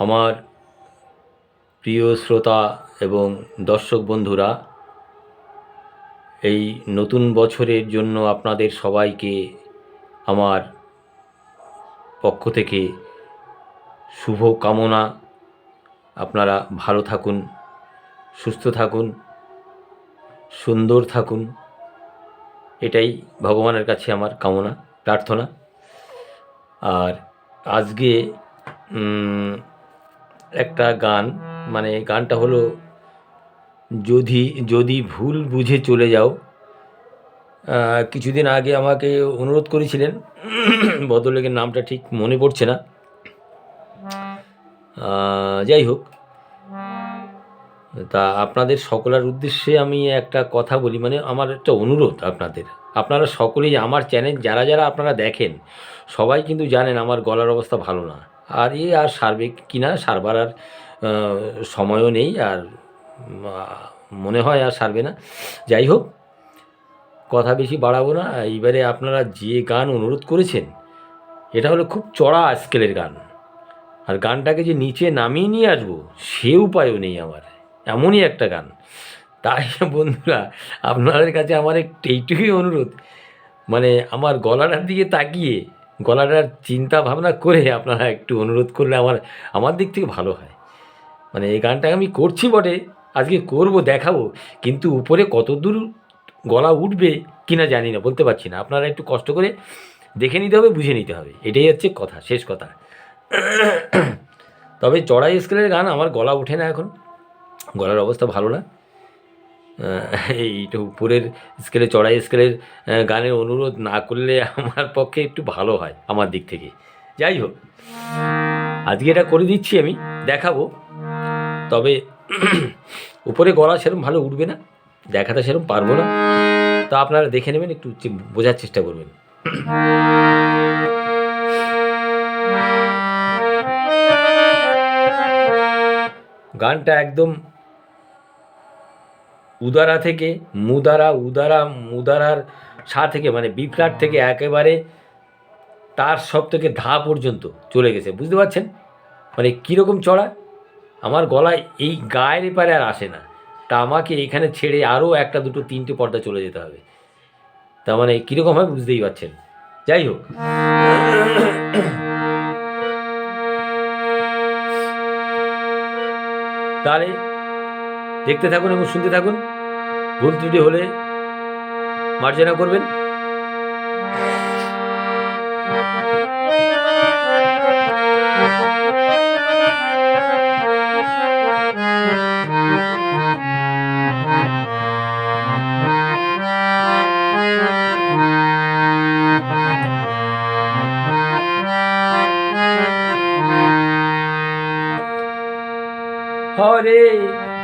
আমার প্রিয় শ্রোতা এবং দর্শক বন্ধুরা, এই নতুন বছরের জন্য আপনাদের সবাইকে আমার পক্ষ থেকে শুভ কামনা। আপনারা ভালো থাকুন, সুস্থ থাকুন, সুন্দর থাকুন। এটাই ভগবানের কাছে আমার কামনা, প্রার্থনা। আর আজকে একটা গান মানে গানটা হলো, যদি যদি ভুল বুঝে চলে যাও। কিছুদিন আগে আমাকে অনুরোধ করেছিলেন, ভদ্রলোকের নামটা ঠিক মনে পড়ছে না। যাই হোক, তা আপনাদের সকলের উদ্দেশ্যে আমি একটা কথা বলি মানে আমার একটা অনুরোধ আপনাদের। আপনারা সকলেই আমার চ্যানেল, যারা যারা আপনারা দেখেন, সবাই কিন্তু জানেন আমার গলার অবস্থা ভালো না। আর এ আর সারবে কি না সারবার আর সময়ও নেই আর মনে হয় আর সারবে না। যাই হোক, কথা বেশি বাড়াবো না। এইবারে আপনারা যে গান অনুরোধ করেছেন, এটা হলো খুব চড়া স্কেলের গান। আর গানটাকে যে নিচে নামিয়ে নিয়ে আসব, সে উপায়ও নেই আমার। এমনই একটা গান। তাই বন্ধুরা, আপনাদের কাছে আমার একটু এইটুকুই অনুরোধ। মানে আমার গলাটার দিকে তাকিয়ে গলাটার চিন্তা ভাবনা করে আপনারা একটু অনুরোধ করলে আমার আমার দিক থেকে ভালো হয়। মানে এই গানটা আমি করছি বটে, আজকে করব, দেখাবো, কিন্তু উপরে কত দূর গলা উঠবে কিনা জানি না, বলতে পারছি না। আপনারা একটু কষ্ট করে দেখে নিতে হবে, বুঝে নিতে হবে। এটাই হচ্ছে কথা, শেষ কথা। তবে চড়াই স্কেলের গান, আমার গলা ওঠে না এখন। গলার অবস্থা ভালো না। এইটা উপরের স্কেলে চড়াই স্কেলের গানের অনুরোধ না করলে আমার পক্ষে একটু ভালো হয় আমার দিক থেকে। যাই হোক, আজকে এটা করে দিচ্ছি আমি, দেখাবো। তবে উপরে গলা সেরকম ভালো উঠবে না, দেখাতে সেরকম পারব না। তো আপনারা দেখে নেবেন, একটু বোঝার চেষ্টা করবেন। গানটা একদম উদারা থেকে মুদারা, উদারা, মুদারার সা থেকে মানে বি ফ্ল্যাট থেকে একেবারে তার সব থেকে ধা পর্যন্ত চলে গেছে। বুঝতে পারছেন? মানে কীরকম চড়া? আমার গলায় এই গায়ের এপারে আর আসে না। তা আমাকে এখানে ছেড়ে আরও একটা, দুটো, তিনটে পর্দা চলে যেতে হবে। তা মানে কীরকম হয় বুঝতেই পারছেন? যাই হোক। তাহলে দেখতে থাকুন এবং শুনতে থাকুন। ভুল ত্রুটি হলে মার্জনা করবেন। হরে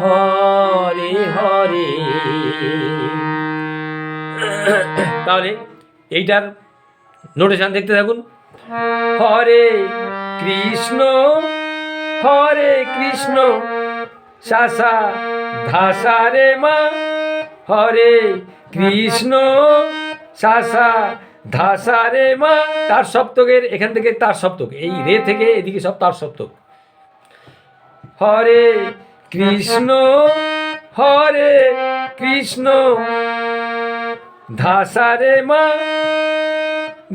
হরে হরে। তাহলে এইটার নোটেশন দেখতে থাকুন। হরে কৃষ্ণ হরে কৃষ্ণ শাসা ধাসা রে মা। হরে কৃষ্ণ শাসা ধাসা রে মা। তার সপ্তকের, এখান থেকে তার সপ্তক, এই রে থেকে এদিকে সব তার সপ্তক। হরে কৃষ্ণ, হরে কৃষ্ণ। ধাসা রে মা,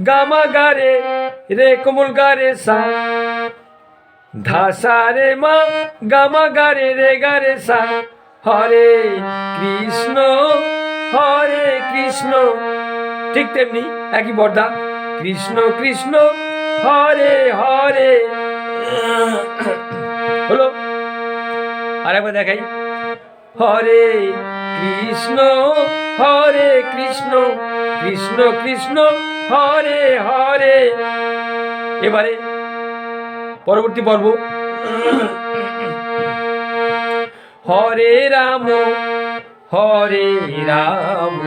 গামা গারে রে কোমল গারে সা। ধাসা রে মা, গামা গারে রে গারে সা। হরে কৃষ্ণ হরে কৃষ্ণ। ঠিক তেমনি একই বর্ধা কৃষ্ণ কৃষ্ণ, হরে হরে। হলো আরেকবার দেখাই। হরে কৃষ্ণ হরে কৃষ্ণ কৃষ্ণ কৃষ্ণ, হরে হরে। এবারে পরবর্তী পর্ব। হরে রাম হরে রাম।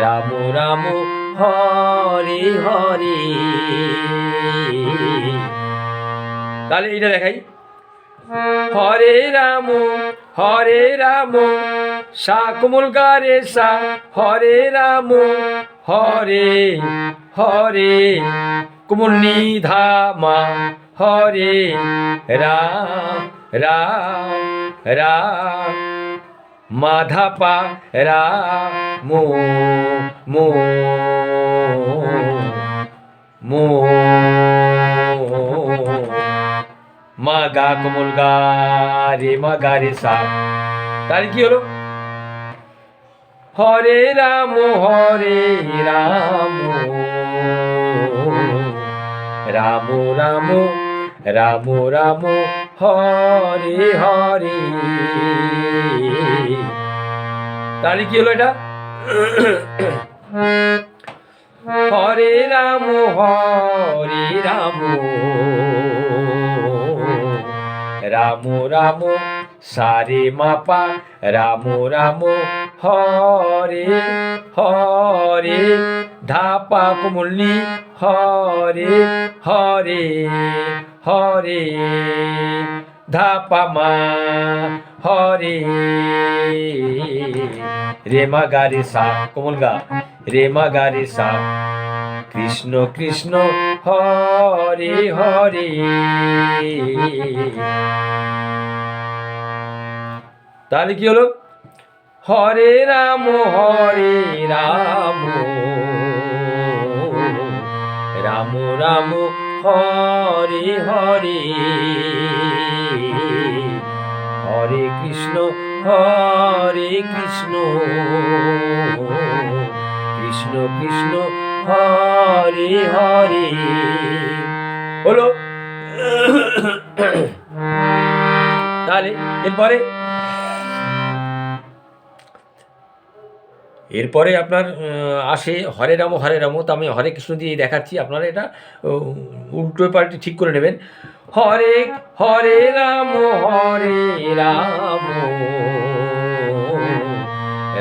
রাম রাম, হরে হরে। তাহলে এটা দেখাই। হরে রাম হরে রাম সা কোমল গারে সা হরে রাম হরে হরে কোমল নিধা মা হরে রাম রাম রাম মাধাপা রাম মো মো মা গা কোমল গা, রে মা গা রে সা। তার কি হলো? হরে রাম হরে রাম। রাম রাম রাম রাম, হরে হরে। তাহলে কি হলো এটা? হরে রাম হরে রাম। রাম রাম, সারে মাপা, রাম রাম, হরে হরে, ধাপা কুমুলনি, হরে হরে হরে, ধাপা মা, হরে। রে মা গা, রে সা, কোমল গা, রে মা গা, রে সা। কৃষ্ণ কৃষ্ণ, হরে হরে। তাহলে কি হলো? হরে রাম হরে রাম রাম রাম, হরে হরে হরে কৃষ্ণ হরে কৃষ্ণ কৃষ্ণ কৃষ্ণ, হরে হরে। হলো? তাহলে এরপরে এরপরে আপনার আসে হরে রাম হরে রাম, তো আমি হরে কৃষ্ণ দিয়ে দেখাচ্ছি, আপনারা এটা উল্টো পাল্টি ঠিক করে নেবেন। হরে হরে রাম হরে রাম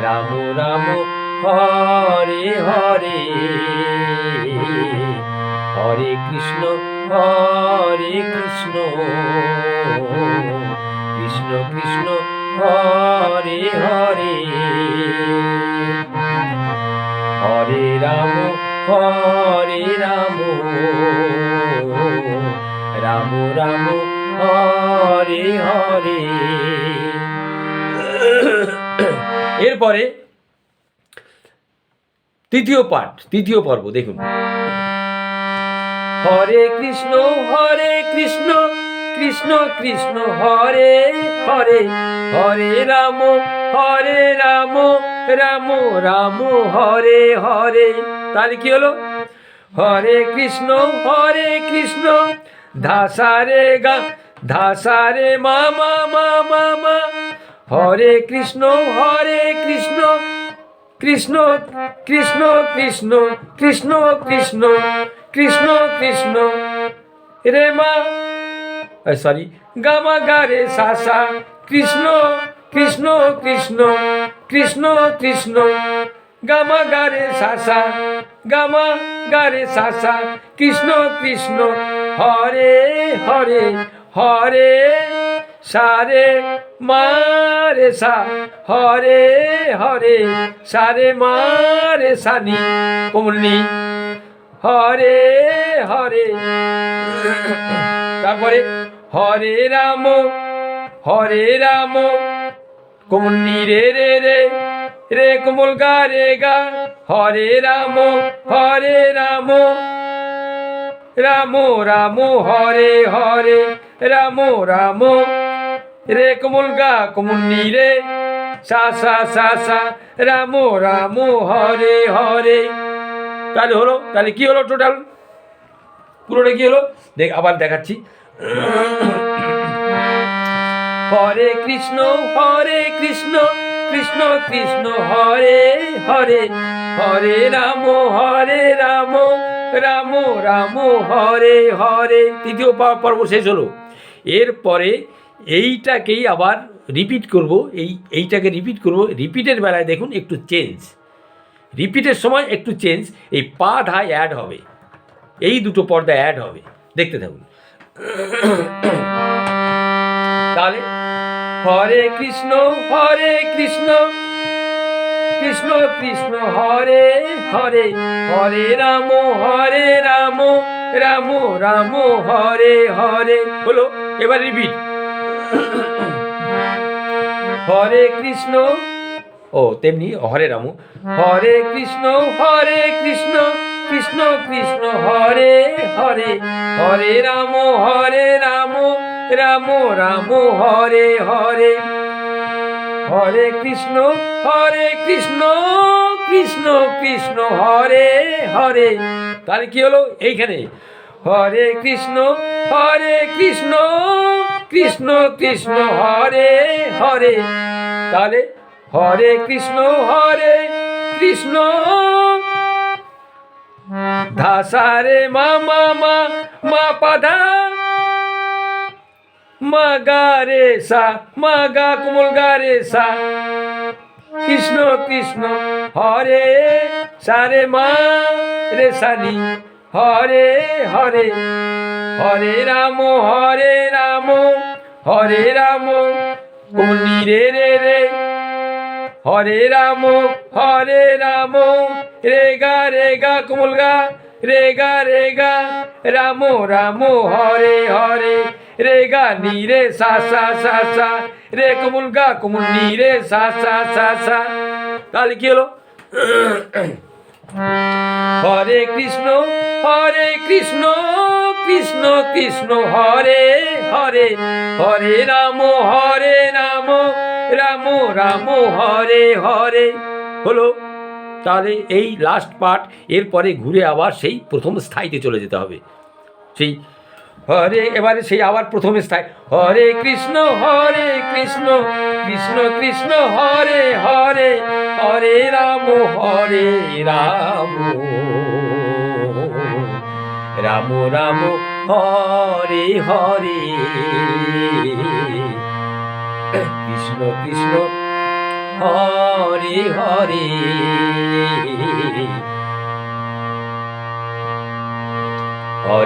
রাম রাম, হরে হরে হরে কৃষ্ণ হরে কৃষ্ণ কৃষ্ণ কৃষ্ণ, হরে হরে। হরে রাম হরে রাম। রাম রাম, হরে হরে। এরপরে তৃতীয় পাঠ, তৃতীয় পর্ব, দেখুন। হরে কৃষ্ণ হরে কৃষ্ণ কৃষ্ণ কৃষ্ণ, হরে হরে। হরে রাম হরে রাম। রাম রাম, হরে হরে। তাহলে কি হলো? হরে কৃষ্ণ হরে কৃষ্ণ। ধাসারে গা ধাসারে মা মা মা মা মা। হরে কৃষ্ণ হরে কৃষ্ণ। কৃষ্ণ কৃষ্ণ কৃষ্ণ কৃষ্ণ কৃষ্ণ কৃষ্ণ কৃষ্ণ। রে মা। সরি গামা গা রে সা। কৃষ্ণ কৃষ্ণ কৃষ্ণ। কৃষ্ণ কৃষ্ণ। গামা গা রে সা সা গামা গা রে সা সা কৃষ্ণ কৃষ্ণ, হরে হরে হরে। সারে মারে সা, হরে হরে। সারে মারে সানি কোমলনি। হরে হরে। তারপরে হরে রাম হরে রাম। কোমলনি রে রে রে রে কোমল গা রে গা। হরে রাম হরে রাম। রাম রাম, হরে হরে, রাম রাম। রে কোমল গা কোমলনি রে, সা সা সা সা। রাম রাম, হরে হরে। তাহলে হলো, তাহলে কি হলো টোটাল পুরোটা কি হলো? দেখ, আবার দেখাচ্ছি। হরে কৃষ্ণ হরে কৃষ্ণ কৃষ্ণ কৃষ্ণ, হরে হরে হরে রাম হরে রাম রাম রাম, হরে হরে। তৃতীয় পর্ব শেষ হলো। এরপরে এইটাকেই আবার রিপিট করব। এই এইটাকে রিপিট করব। রিপিটের বেলায় দেখুন একটু চেঞ্জ রিপিটের সময় একটু চেঞ্জ এই পা ধায় অ্যাড হবে। এই দুটো পর্দা অ্যাড হবে। দেখতে থাকুন। তাহলে হরে কৃষ্ণ হরে কৃষ্ণ। কৃষ্ণ কৃষ্ণ, হরে হরে। হরে রাম হরে রাম। রাম রাম, হরে হরে। হলো, এবার রিপিট হরে কৃষ্ণ, ও তেমনি হরে রাম। হরে কৃষ্ণ হরে কৃষ্ণ। কৃষ্ণ কৃষ্ণ, হরে হরে। হরে রাম হরে রাম। রাম রাম, হরে হরে। হরে কৃষ্ণ হরে কৃষ্ণ কৃষ্ণ কৃষ্ণ, হরে হরে। তাহলে কি হলো? এইখানে। হরে কৃষ্ণ হরে কৃষ্ণ কৃষ্ণ কৃষ্ণ, হরে হরে। তাহলে হরে কৃষ্ণ হরে কৃষ্ণ। ধাসারে মা মা মা মা, পাধা। মা গা রে সা মা গা কোমল রে সা কৃষ্ণ কৃষ্ণ, হরে, সারে মা, রে সানি। হরে হরে হরে রাম হরে রাম হরে রাম কোনি রে রে রে। হরে রাম হরে রাম, রে গা রে গা, কোমল গা, রে গা রে গা। রাম রাম, হরে হরে রে গা, নি রে, সা সা সা সা। রে কোমল গা, কোমল, নি রে, সা সা সা সা। তাহলে কি হলো? হরে কৃষ্ণ হরে কৃষ্ণ কৃষ্ণ কৃষ্ণ, হরে হরে। হরে রাম হরে রাম রাম রাম, হরে হরে। হলো? তাহলে এই লাস্ট পার্ট এরপরে ঘুরে আবার সেই প্রথম স্থায়ীতে চলে যেতে হবে। সেই হরে, এবারে সেই আবার প্রথম স্থায়। হরে কৃষ্ণ হরে কৃষ্ণ কৃষ্ণ কৃষ্ণ, হরে হরে হরে রাম হরে রাম। রাম রাম, হরে হরে। কৃষ্ণ কৃষ্ণ, হরে হরে।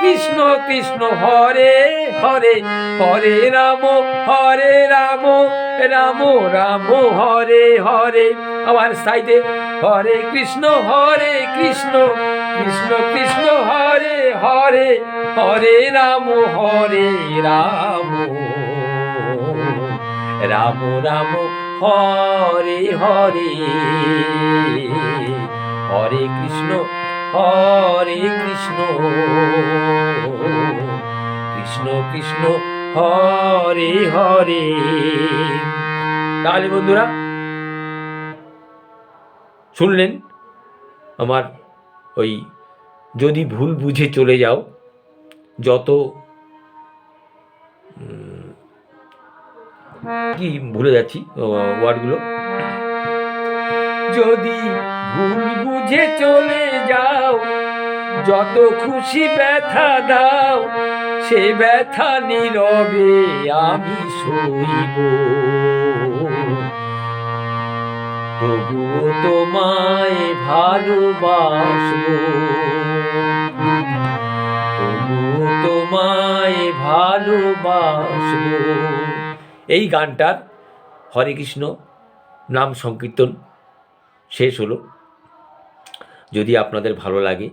কৃষ্ণ কৃষ্ণ, হরে হরে হরে রাম হরে রাম রাম রাম, হরে হরে। আমার সাইডে হরে কৃষ্ণ হরে কৃষ্ণ কৃষ্ণ কৃষ্ণ, হরে হরে হরে রাম হরে রাম রাম রাম, হরে হরে। হরে কৃষ্ণ হরে কৃষ্ণ। কৃষ্ণ কৃষ্ণ, হরে হরে। তাহলে বন্ধুরা, শুনলেন আমার ওই যদি ভুল বুঝে চলে যাও, যত কি ভুলে যাচ্ছি ওয়ার্ডগুলো। যদি ভুল বুঝে চলে যাও যত খুশি ব্যথা দাও, সে ব্যথা নীরবে আমি সইব। তবুও তোমায় ভালোবাসবো। তবুও তোমায় ভালোবাসবো। এই গানটার হরে কৃষ্ণ নাম সংকীর্তন শেষ হলো। যদি আপনাদের ভালো লাগে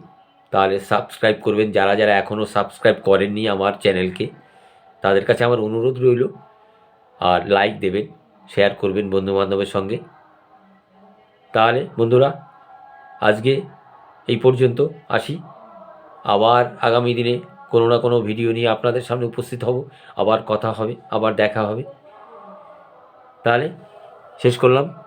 তাহলে সাবস্ক্রাইব করবেন। যারা যারা এখনও সাবস্ক্রাইব করেননি আমার চ্যানেলকে তাদের কাছে আমার অনুরোধ রইল। আর লাইক দেবেন শেয়ার করবেন বন্ধুবান্ধবের সঙ্গে। তাহলে বন্ধুরা, আজকে এই পর্যন্ত আসি। আবার আগামী দিনে কোনো না কোনো ভিডিও নিয়ে আপনাদের সামনে উপস্থিত হব। আবার কথা হবে, আবার দেখা হবে। তাহলে শেষ করলাম।